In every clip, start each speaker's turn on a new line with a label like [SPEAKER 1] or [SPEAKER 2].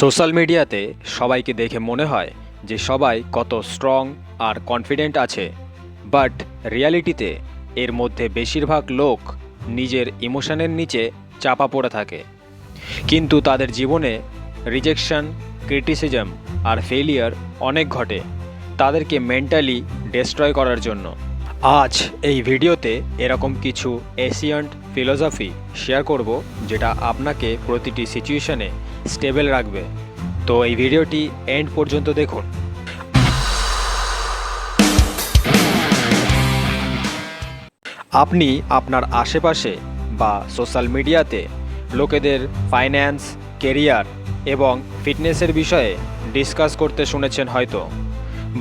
[SPEAKER 1] Social মিডিয়াতে সবাইকে দেখে মনে হয় যে সবাই কত স্ট্রং আর কনফিডেন্ট আছে। বাট রিয়ালিটিতে এর মধ্যে বেশিরভাগ লোক নিজের ইমোশনের নিচে চাপা পড়ে থাকে। কিন্তু তাদের জীবনে রিজেকশন, ক্রিটিসিজম আর ফেলিয়ার অনেক ঘটে তাদেরকে মেন্টালি ডেস্ট্রয় করার জন্য। আজ এই ভিডিওতে এরকম কিছু এশিয়ান্ট ফিলোসফি শেয়ার করব, যেটা আপনাকে প্রতিটি সিচুয়েশনে স্টেবল রাখবে। তো এই ভিডিওটি এন্ড পর্যন্ত দেখুন। আপনি আপনার আশেপাশে বা সোশ্যাল মিডিয়াতে লোকেদের ফাইন্যান্স কেরিয়ার এবং ফিটনেসের বিষয়ে ডিসকাস করতে শুনেছেন হয়তো।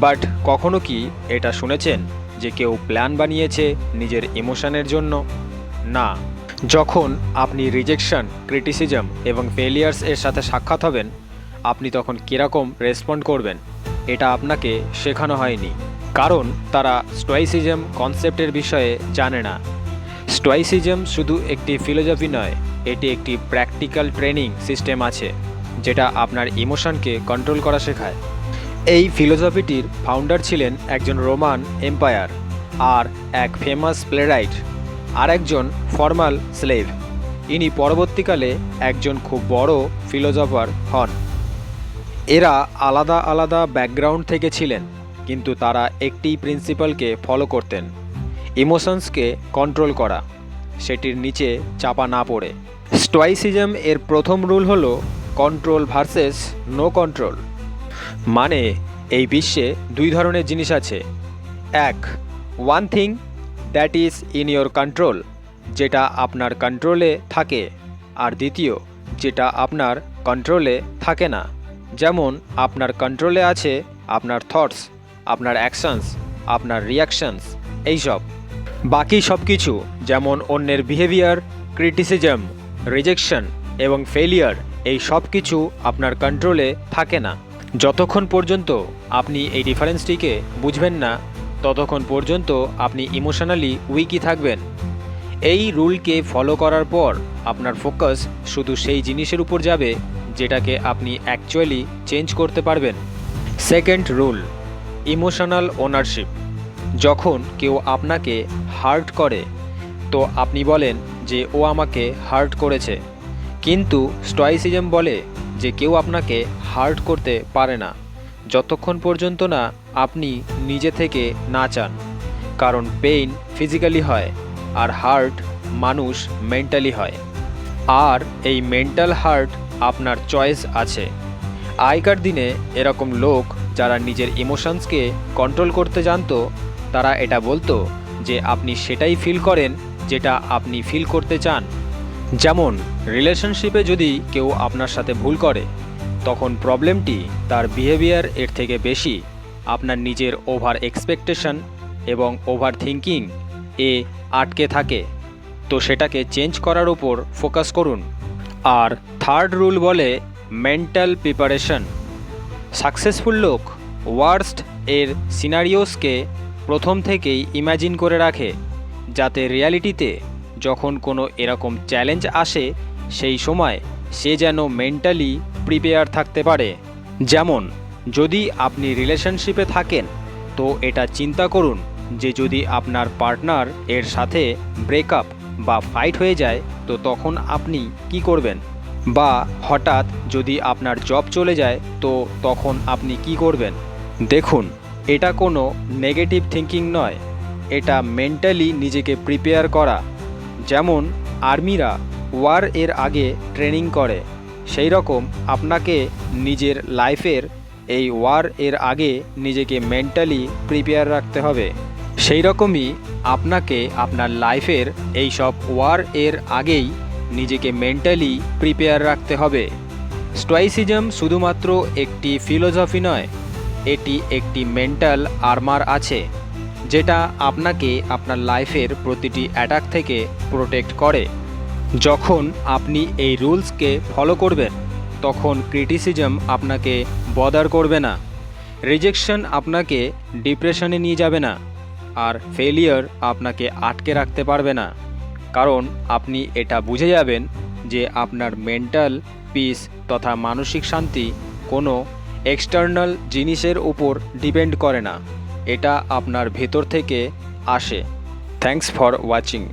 [SPEAKER 1] বাট কখনো কি এটা শুনেছেন যে কেউ প্ল্যান বানিয়েছে নিজের ইমোশনের জন্য? না। যখন আপনি রিজেকশন ক্রিটিসিজম এবং ফেলিয়ার্স এর সাথে সাক্ষাৎ হবেন, আপনি তখন কীরকম রেসপন্ড করবেন, এটা আপনাকে শেখানো হয়নি। কারণ তারা স্টোয়াইসিজম কনসেপ্টের বিষয়ে জানে না। স্টোয়াইসিজম শুধু একটি ফিলোসফি নয়, এটি একটি প্র্যাকটিক্যাল ট্রেনিং সিস্টেম আছে, যেটা আপনার ইমোশনকে কন্ট্রোল করা শেখায়। এই ফিলোসফিটির ফাউন্ডার ছিলেন একজন রোমান এম্পায়ার আর এক ফেমাস প্লেরাইট আর একজন ফর্মাল স্লেভ। ইনি পরবর্তীকালে একজন খুব বড় ফিলোজফার হন। এরা আলাদা আলাদা ব্যাকগ্রাউন্ড থেকে ছিলেন, কিন্তু তারা একটি প্রিন্সিপালকে ফলো করতেন, ইমোশনসকে কন্ট্রোল করা, সেটির নিচে চাপা না পড়ে। স্টোয়াইসিজম এর প্রথম রুল হল কন্ট্রোল ভার্সেস নো কন্ট্রোল। মানে এই বিশ্বে দুই ধরনের জিনিস আছে। এক, one thing that is in your control যেটা আপনার কন্ট্রোলে থাকে। আর দ্বিতীয়, যেটা আপনার কন্ট্রোলে থাকে না। যেমন, আপনার কন্ট্রোলে আছে আপনার থটস আপনার অ্যাকশনস আপনার রিয়াকশনস এইসব। বাকি সব কিছু যেমন অন্যের বিহেভিয়ার ক্রিটিসিজম রিজেকশন এবং ফেলিয়ার এই সব কিছু আপনার কন্ট্রোলে থাকে না। যতক্ষণ পর্যন্ত আপনি এই ডিফারেন্সটিকে বুঝবেন না ততক্ষণ পর্যন্ত আপনি ইমোশনালি উইকই থাকবেন। এই রুলকে ফলো করার পর আপনার ফোকাস শুধু সেই জিনিসের উপর যাবে, যেটাকে আপনি অ্যাকচুয়ালি চেঞ্জ করতে পারবেন। সেকেন্ড রুল ইমোশনাল ওনারশিপ যখন কেউ আপনাকে হার্ট করে, তো আপনি বলেন যে, ও আমাকে হার্ট করেছে। কিন্তু স্টয়েসিজম বলে যে, কেউ আপনাকে হার্ট করতে পারে না। যতক্ষণ পর্যন্ত না আপনি নিজে থেকে না চান, কারণ পেইন ফিজিক্যালি হয় আর হার্ট মানুষ মেন্টালি হয়। আর এই মেন্টাল হার্ট আপনার চয়েস আছে। আগেকার দিনে এরকম লোক যারা নিজের ইমোশনসকে কন্ট্রোল করতে জানতো, তারা এটা বলতো যে আপনি সেটাই ফিল করেন যেটা আপনি ফিল করতে চান। যেমন, রিলেশনশিপে যদি কেউ আপনার সাথে ভুল করে তখন প্রবলেমটি তার বিহেভিয়ার এর থেকে বেশি, আপনার নিজের ওভার এক্সপেকটেশন এবং ওভার থিঙ্কিং এ আটকে থাকে। তো সেটাকে চেঞ্জ করার উপর ফোকাস করুন। আর থার্ড রুল বলে মেন্টাল প্রিপারেশন সাকসেসফুল লোক ওয়ার্স্ট এর সিনারিওসকে প্রথম থেকেই ইমাজিন করে রাখে, যাতে রিয়ালিটিতে যখন কোনো এরকম চ্যালেঞ্জ আসে, সেই সময় সে যেন মেন্টালি প্রিপেয়ার থাকতে পারে। যেমন, যদি আপনি রিলেশনশিপে থাকেন, তো এটা চিন্তা করুন যে যদি আপনার পার্টনার এর সাথে ব্রেকআপ বা ফাইট হয়ে যায়, তো তখন আপনি কি করবেন? বা হঠাৎ যদি আপনার জব চলে যায়, তো তখন আপনি কি করবেন? দেখুন, এটা কোনো নেগেটিভ থিঙ্কিং নয়। এটা মেন্টালি নিজেকে প্রিপেয়ার করা। যেমন, আর্মিরা ওয়ার এর আগে ট্রেনিং করে। সেই রকম আপনাকে নিজের লাইফের এই ওয়ার এর আগে নিজেকে মেন্টালি প্রিপেয়ার রাখতে হবে। সেই রকমই আপনাকে আপনার লাইফের এই সব ওয়ার এর আগেই নিজেকে মেন্টালি প্রিপেয়ার রাখতে হবে। স্টোয়াইসিজম শুধুমাত্র একটি ফিলোসফি নয়, এটি একটি মেন্টাল আর্মার আছে, যেটা আপনাকে আপনার লাইফের প্রতিটি অ্যাটাক থেকে প্রোটেক্ট করে। যখন আপনি এই রুলসকে ফলো করবেন, তখন ক্রিটিসিজম আপনাকে বদার করবে না। রিজেকশন আপনাকে ডিপ্রেশনে নিয়ে যাবে না, আর ফেলিয়ার আপনাকে আটকে রাখতে পারবে না। কারণ আপনি এটা বুঝে যাবেন যে আপনার মেন্টাল পিস তথা মানসিক শান্তি কোনো এক্সটার্নাল জিনিসের উপর ডিপেন্ড করে না। এটা আপনার ভেতর থেকে আসে। Thanks for watching.